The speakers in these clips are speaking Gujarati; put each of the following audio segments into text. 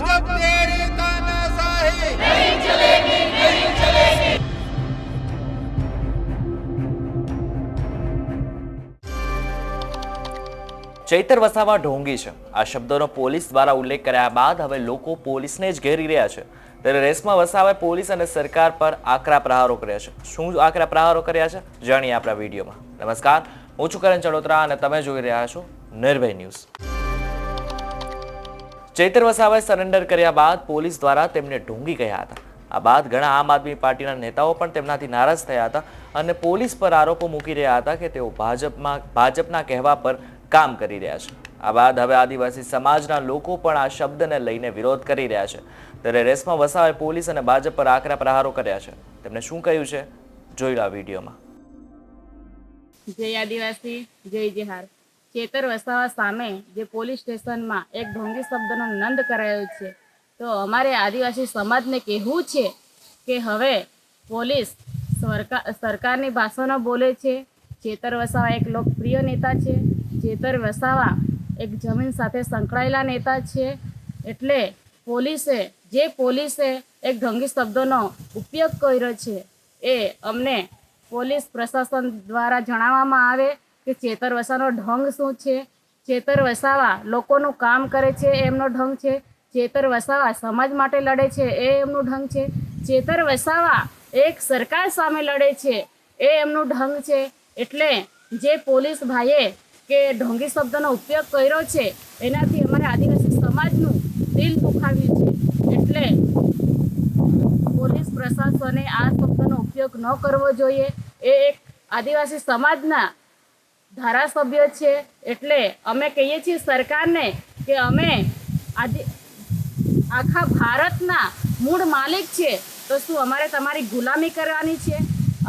भाजप तेरी तानाशाही नहीं चलेगी नहीं चलेगी ચૈતર વસાવા ઢોંગી છે. આ શબ્દોનો પોલીસ દ્વારા ઉલ્લેખ કર્યા બાદ હવે લોકો પોલીસને જ ઘેરી રહ્યા છે. ત્યારે રેસમાં વસાવે પોલીસ અને સરકાર પર આકરા પ્રહારો કર્યા છે. શું આકરા પ્રહારો કર્યા છે? જાણીએ આપણા વિડીયોમાં. નમસ્કાર. હું છું કરણ ચડોતરા અને તમે જોઈ રહ્યા છો નિર્ભય ન્યૂઝ. ચૈતર વસાવાએ સરેન્ડર કર્યા બાદ પોલીસ દ્વારા તેમને ઢોંગી ગયા હતા. આ બાદ ઘણા આમ આદમી પાર્ટીના નેતાઓ પણ તેમનાથી નારાજ થયા હતા અને પોલીસ પર આરોપો મૂકી રહ્યા હતા કે તેઓ ભાજપમાં, ભાજપના કહેવા પર કામ કરી રહ્યા છે. આ બાદ હવે આદિવાસી સમાજના લોકો પણ આ શબ્દને લઈને વિરોધ કરી રહ્યા છે. ત્યારે રેસમાં વસાવાએ પોલીસ અને ભાજપ પર આકરા પ્રહારો કર્યા છે. તેમણે શું કહ્યું છે? જોઈ લો આ વિડીયોમાં. જય આદિવાસી, જય જિહાર. ચેતર વસાવા સામે જે પોલીસ સ્ટેશનમાં એક ઢોંગી શબ્દનો નંદ કરાયો છે. તો અમારે આદિવાસી સમાજને કહેવું છે કે હવે પોલીસ સરકાર, સરકારની ભાષાનો બોલે છે. ચેતર વસાવા એક લોકપ્રિય નેતા છે. ચેતર વસાવા એક જમીન સાથે સંકળાયેલા નેતા છે. એટલે પોલીસે, જે પોલીસે એક ઢોંગી શબ્દોનો ઉપયોગ કર્યો છે એ અમને પોલીસ પ્રશાસન દ્વારા જણાવવામાં આવે કે ચેતર વસાવાનો ઢંગ શું છે? ચેતર વસાવા લોકોનું કામ કરે છે એમનો ઢંગ છે. ચેતર વસાવા સમાજ માટે લડે છે, એ એમનું ઢંગ છે. ચેતર વસાવા એક સરકાર સામે લડે છે, એ એમનું ઢંગ છે. એટલે જે પોલીસ ભાઈએ કે ઢોંગી શબ્દનો ઉપયોગ કર્યો છે, એનાથી અમારે આદિવાસી સમાજનું દિલ દુખાવ્યું છે. એટલે પોલીસ પ્રશાસને આ શબ્દનો ઉપયોગ ન કરવો જોઈએ. એ એક આદિવાસી સમાજના ધારાસભ્ય છે, એટલે અમે કહીએ છીએ સરકારને કે અમે આજે આખા ભારતના મૂળ માલિક છે, તો શું અમારે તમારી ગુલામી કરવાની છે?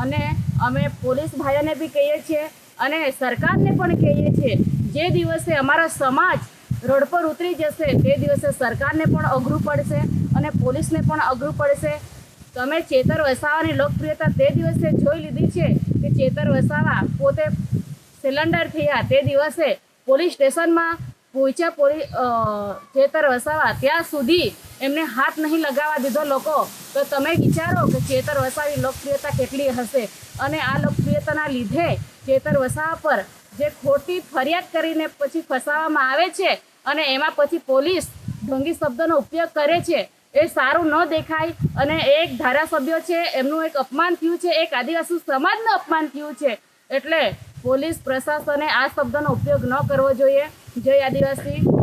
અને અમે પોલીસ ભાઈઓને બી કહીએ છીએ અને સરકારને પણ કહીએ છીએ, જે દિવસે અમારો સમાજ રોડ પર ઉતરી જશે, તે દિવસે સરકારને પણ અઘરું પડશે અને પોલીસને પણ અઘરું પડશે. તમે ચેતર વસાવાની લોકપ્રિયતા તે દિવસે જોઈ લીધી છે કે ચેતર વસાવા પોતે સિલિન્ડર થયા તે દિવસે પોલીસ સ્ટેશનમાં પૂછ્યા પોલીસ ચેતર વસાવા, ત્યાં સુધી એમને હાથ નહીં લગાવવા દીધો લોકો? તો તમે વિચારો કે ચેતર વસાવી લોકપ્રિયતા કેટલી હશે? અને આ લોકપ્રિયતાના લીધે ચેતર વસાવા પર જે ખોટી ફરિયાદ કરીને પછી ફસાવવામાં આવે છે અને એમાં પછી પોલીસ ઢોંગી શબ્દોનો ઉપયોગ કરે છે, એ સારું ન દેખાય અને એક ધારાસભ્ય છે, એમનું એક અપમાન થયું છે, એક આદિવાસી સમાજનું અપમાન થયું છે. એટલે પોલીસ પ્રશાસને આ શબ્દનો ઉપયોગ ન કરવો જોઈએ. જય આદિવાસી.